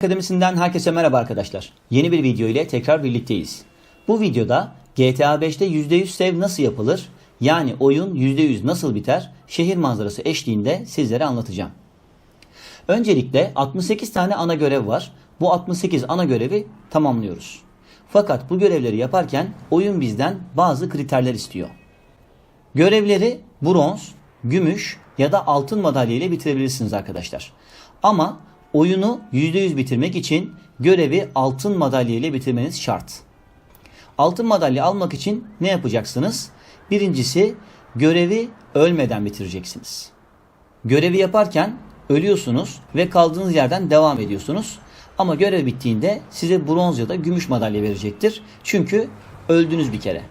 Akademisinden herkese merhaba arkadaşlar. Yeni bir video ile tekrar birlikteyiz. Bu videoda GTA 5'te %100 sev nasıl yapılır? Yani oyun %100 nasıl biter? Şehir manzarası eşliğinde sizlere anlatacağım. Öncelikle 68 tane ana görev var. Bu 68 ana görevi tamamlıyoruz. Fakat bu görevleri yaparken oyun bizden bazı kriterler istiyor. Görevleri bronz, gümüş ya da altın madalya ile bitirebilirsiniz arkadaşlar. Ama oyunu %100 bitirmek için görevi altın madalya ile bitirmeniz şart. Altın madalya almak için ne yapacaksınız? Birincisi görevi ölmeden bitireceksiniz. Görevi yaparken ölüyorsunuz ve kaldığınız yerden devam ediyorsunuz. Ama görev bittiğinde size bronz ya da gümüş madalya verecektir. Çünkü öldünüz bir kere.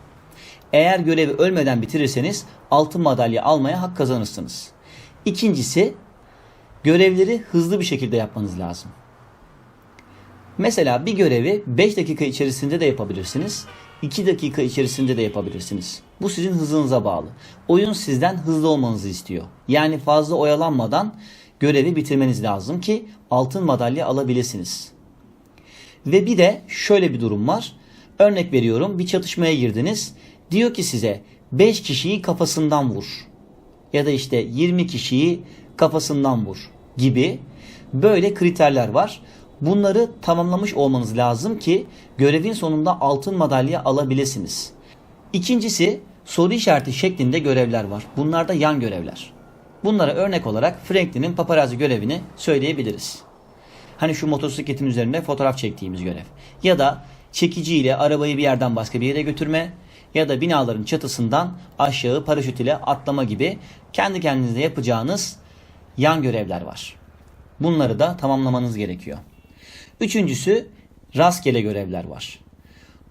Eğer görevi ölmeden bitirirseniz altın madalya almaya hak kazanırsınız. İkincisi görevleri hızlı bir şekilde yapmanız lazım. Mesela bir görevi 5 dakika içerisinde de yapabilirsiniz. 2 dakika içerisinde de yapabilirsiniz. Bu sizin hızınıza bağlı. Oyun sizden hızlı olmanızı istiyor. Yani fazla oyalanmadan görevi bitirmeniz lazım ki altın madalya alabilirsiniz. Ve bir de şöyle bir durum var. Örnek veriyorum bir çatışmaya girdiniz. Diyor ki size 5 kişiyi kafasından vur. Ya da işte 20 kişiyi kafasından vur gibi böyle kriterler var. Bunları tamamlamış olmanız lazım ki görevin sonunda altın madalya alabilirsiniz. İkincisi soru işareti şeklinde görevler var. Bunlar da yan görevler. Bunlara örnek olarak Franklin'in paparazzi görevini söyleyebiliriz. Hani şu motosikletin üzerinde fotoğraf çektiğimiz görev. Ya da çekiciyle arabayı bir yerden başka bir yere götürme ya da binaların çatısından aşağı paraşüt ile atlama gibi kendi kendinize yapacağınız yan görevler var. Bunları da tamamlamanız gerekiyor. Üçüncüsü rastgele görevler var.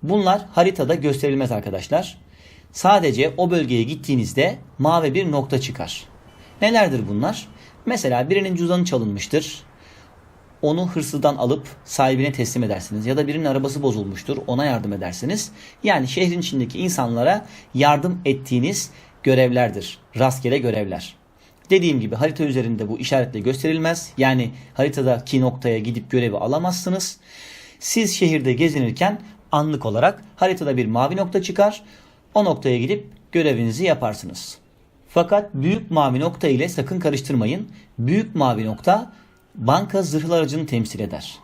Bunlar haritada gösterilmez arkadaşlar. Sadece o bölgeye gittiğinizde mavi bir nokta çıkar. Nelerdir bunlar? Mesela birinin cüzdanı çalınmıştır. Onu hırsızdan alıp sahibine teslim edersiniz. Ya da birinin arabası bozulmuştur. Ona yardım edersiniz. Yani şehrin içindeki insanlara yardım ettiğiniz görevlerdir. Rastgele görevler. Dediğim gibi harita üzerinde bu işaretle gösterilmez. Yani haritadaki noktaya gidip görevi alamazsınız. Siz şehirde gezinirken anlık olarak haritada bir mavi nokta çıkar. O noktaya gidip görevinizi yaparsınız. Fakat büyük mavi nokta ile sakın karıştırmayın. Büyük mavi nokta banka zırhlı aracını temsil eder.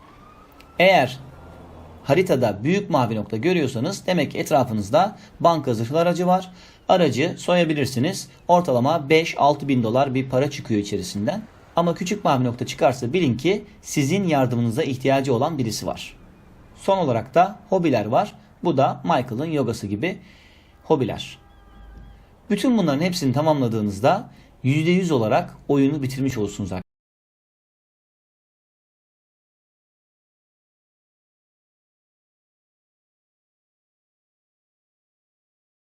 Eğer haritada büyük mavi nokta görüyorsanız demek ki etrafınızda banka zırhlı aracı var. Aracı soyabilirsiniz. Ortalama 5-6 bin dolar bir para çıkıyor içerisinden. Ama küçük mavi nokta çıkarsa bilin ki sizin yardımınıza ihtiyacı olan birisi var. Son olarak da hobiler var. Bu da Michael'ın yogası gibi hobiler. Bütün bunların hepsini tamamladığınızda %100 olarak oyunu bitirmiş olursunuz arkadaşlar.